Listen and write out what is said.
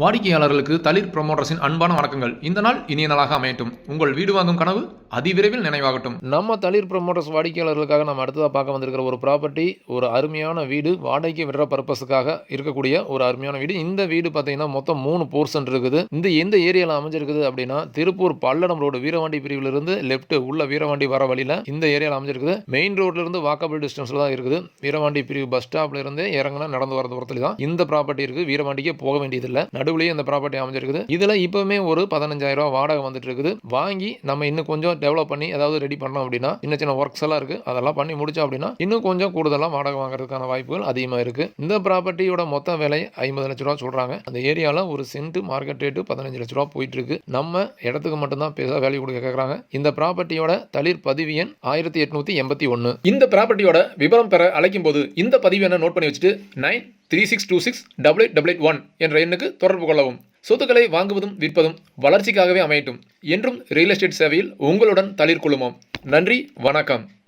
வாடிக்கையாளர்களுக்கு தளிர் ப்ரொமோட்டர்ஸின் அன்பான வணக்கங்கள். இந்த நாள் இனிய நாளாக அமையட்டும். உங்கள் வீடு வாங்கும் கனவு அதிவிரைவில் நினைவாகட்டும். நம்ம தளிர் ப்ரமோட்டர்ஸ் வாடிக்கையாளர்களுக்காக நம்ம அடுத்ததாக பார்க்க வந்திருக்கிற ஒரு ப்ராப்பர்ட்டி ஒரு அருமையான வீடு வாடகைக்கு விடுற பர்பஸுக்காக இருக்கக்கூடிய ஒரு அருமையான வீடு. இந்த வீடு பார்த்தீங்கன்னா மொத்தம் மூணு போர்ஷன் இருக்குது. இந்த எந்த ஏரியாவில் அமைஞ்சிருக்குது அப்படின்னா திருப்பூர் பல்லடம் ரோடு வீரவாண்டி பிரிவிலிருந்து லெஃப்ட் உள்ள வீரவாண்டி வர வழியில் இந்த ஏரியாவில் அமைஞ்சிருக்குது. மெயின் ரோட்ல இருந்து வாக்கபிள் டிஸ்டன்ஸில் தான் இருக்குது. வீரவாண்டி பிரிவு பஸ் ஸ்டாப்ல இருந்து இறங்கினா நடந்து வர தூரத்தில் தான் இந்த ப்ராப்பர்ட்டி இருக்குது வீரவாண்டிக்கே போக வேண்டியதில்லை. நடுவுலயே இந்த ப்ராப்பர்ட்டி அமைஞ்சிருக்குது. இதில் இப்போவுமே ஒரு பதினஞ்சாயிரம் ரூபா வாடகை வந்துட்டு இருக்குது வாங்கி நம்ம இன்னும் கொஞ்சம் டெவலப் பண்ணி ஏதாவது ரெடி பண்ணோம் அப்படின்னா சின்ன சின்ன ஒர்க்ஸ் எல்லாம் இருக்குது அதெல்லாம் பண்ணி முடிச்சோம் அப்படின்னா இன்னும் கொஞ்சம் கூடுதலாக வாடகை வாங்குறதுக்கான வாய்ப்புகள் அதிகமாக இருக்குது இந்த ப்ராப்பர்ட்டியோட மொத்த விலை ஐம்பது லட்ச ரூபா சொல்கிறாங்க அந்த ஏரியாவில் ஒரு சென்ட் மார்க்கெட் ரேட்டு பதினஞ்சு லட்ச ரூபா போயிட்டு இருக்கு நம்ம இடத்துக்கு மட்டும்தான் பெருசாக வேல்யூ கொடுக்க கேட்குறாங்க இந்த ப்ராப்பர்ட்டியோட தளிர் பதிவு எண் ஆயிரத்தி எட்நூத்தி எண்பத்தி ஒன்று இந்த ப்ராப்பர்ட்டியோட விவரம் பெற அழைக்கும் போது இந்த பதிவு என்ன நோட் பண்ணி வச்சுட்டு nine three six two six double eight double eight one என்ற எண்ணுக்கு தொடர்பு கொள்ளவும். சொத்துக்களை வாங்குவதும் விற்பதும் வளர்ச்சிக்காகவே அமையட்டும். என்றும் ரியல் எஸ்டேட் சேவையில் உங்களுடன் தளிர் குழுமம் நன்றி வணக்கம்.